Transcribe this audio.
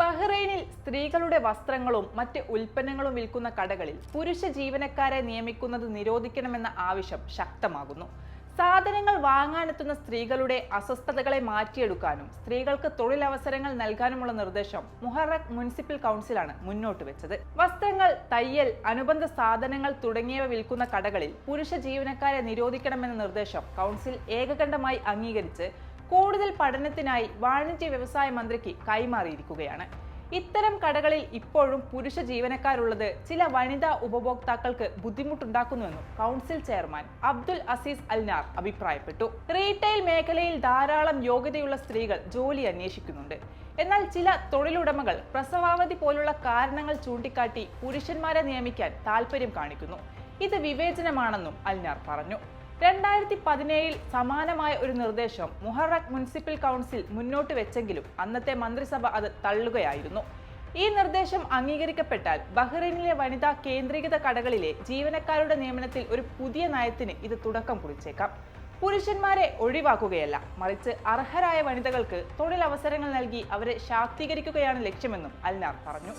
ബഹ്റൈനിൽ സ്ത്രീകളുടെ വസ്ത്രങ്ങളും മറ്റ് ഉൽപ്പന്നങ്ങളും വിൽക്കുന്ന കടകളിൽ പുരുഷ ജീവനക്കാരെ നിയമിക്കുന്നത് നിരോധിക്കണമെന്ന ആവശ്യം ശക്തമാകുന്നു. സാധനങ്ങൾ വാങ്ങാനെത്തുന്ന സ്ത്രീകളുടെ അസ്വസ്ഥതകളെ മാറ്റിയെടുക്കാനും സ്ത്രീകൾക്ക് തൊഴിലവസരങ്ങൾ നൽകാനുമുള്ള നിർദ്ദേശം മുഹറക് മുനിസിപ്പൽ കൗൺസിലാണ് മുന്നോട്ട് വെച്ചത്. വസ്ത്രങ്ങൾ തയ്യൽ അനുബന്ധ സാധനങ്ങൾ തുടങ്ങിയവ വിൽക്കുന്ന കടകളിൽ പുരുഷ ജീവനക്കാരെ നിരോധിക്കണമെന്ന നിർദ്ദേശം കൗൺസിൽ ഏകകണ്ഠമായി അംഗീകരിച്ച് കൂടുതൽ പഠനത്തിനായി വാണിജ്യ വ്യവസായ മന്ത്രിക്ക് കൈമാറിയിരിക്കുകയാണ്. ഇത്തരം കടകളിൽ ഇപ്പോഴും പുരുഷ ജീവനക്കാരുള്ളത് ചില വനിതാ ഉപഭോക്താക്കൾക്ക് ബുദ്ധിമുട്ടുണ്ടാക്കുന്നുവെന്നും കൗൺസിൽ ചെയർമാൻ അബ്ദുൽ അസീസ് അൽനാർ അഭിപ്രായപ്പെട്ടു. റീറ്റെയിൽ മേഖലയിൽ ധാരാളം യോഗ്യതയുള്ള സ്ത്രീകൾ ജോലി അന്വേഷിക്കുന്നുണ്ട്. എന്നാൽ ചില തൊഴിലുടമകൾ പ്രസവാവധി പോലുള്ള കാരണങ്ങൾ ചൂണ്ടിക്കാട്ടി പുരുഷന്മാരെ നിയമിക്കാൻ താൽപ്പര്യം കാണിക്കുന്നു. ഇത് വിവേചനമാണെന്നും അൽനാർ പറഞ്ഞു. രണ്ടായിരത്തി പതിനേഴിൽ സമാനമായ ഒരു നിർദ്ദേശം മുഹറക് മുനിസിപ്പൽ കൗൺസിൽ മുന്നോട്ട് വെച്ചെങ്കിലും അന്നത്തെ മന്ത്രിസഭ അത് തള്ളുകയായിരുന്നു. ഈ നിർദ്ദേശം അംഗീകരിക്കപ്പെട്ടാൽ ബഹ്റൈനിലെ വനിതാ കേന്ദ്രീകൃത കടകളിലെ ജീവനക്കാരുടെ നിയമനത്തിൽ ഒരു പുതിയ നയത്തിന് ഇത് തുടക്കം കുറിച്ചേക്കാം. പുരുഷന്മാരെ ഒഴിവാക്കുകയല്ല മറിച്ച് അർഹരായ വനിതകൾക്ക് തൊഴിലവസരങ്ങൾ നൽകി അവരെ ശാക്തീകരിക്കുകയാണ് ലക്ഷ്യമെന്നും അൽനാർ പറഞ്ഞു.